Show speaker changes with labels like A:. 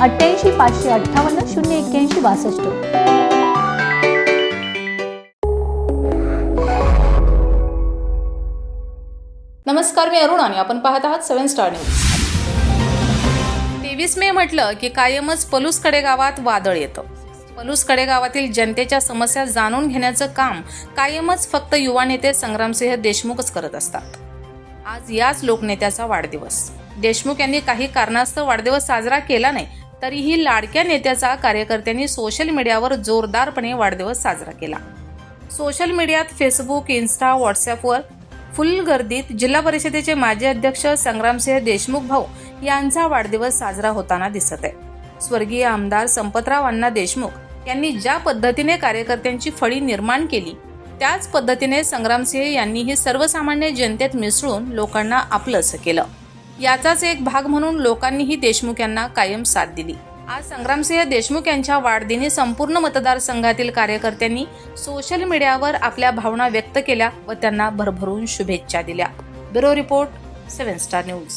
A: अठ्ठ्याऐंशी पाचशे अठ्ठावन्न शून्य एक्क्याऐंशी बासष्ट.
B: नमस्कार मी अरुण आणि आपण पाहत आहात सेव्हन स्टार न्यूज. तेवीस मे म्हटलं की कायमच पलूस गावात वादळ येतं. पलूस गावातील जनतेच्या समस्या जाणून घेण्याचं काम कायमच फक्त युवा नेते संग्रामसिंह देशमुखच करत असतात. आज याच लोकनेत्याचा वाढदिवस. देशमुख यांनी काही कारणास्तव वाढदिवस साजरा केला नाही तरीही लाडक्या नेत्याचा कार्यकर्त्यांनी सोशल मीडियावर जोरदारपणे वाढदिवस साजरा केला. सोशल मीडियात फेसबुक इन्स्टा व्हॉट्सअपवर फुल गर्दीत जिल्हा परिषदेचे माजी अध्यक्ष संग्रामसिंह देशमुख भाऊ यांचा वाढदिवस साजरा होताना दिसत आहे. स्वर्गीय आमदार संपतराव अण्णा देशमुख यांनी ज्या पद्धतीने कार्यकर्त्यांची फळी निर्माण केली त्याच पद्धतीने संग्रामसिंह यांनीही सर्वसामान्य जनतेत मिसळून लोकांना आपलंसं केलं. याचाच एक भाग म्हणून लोकांनीही देशमुख यांना कायम साथ दिली. आज संग्रामसिंह देशमुख यांच्या वाढदिनी संपूर्ण मतदारसंघातील कार्यकर्त्यांनी सोशल मीडियावर आपल्या भावना व्यक्त केल्या व त्यांना भरभरून शुभेच्छा दिल्या. Bureau report seven star news.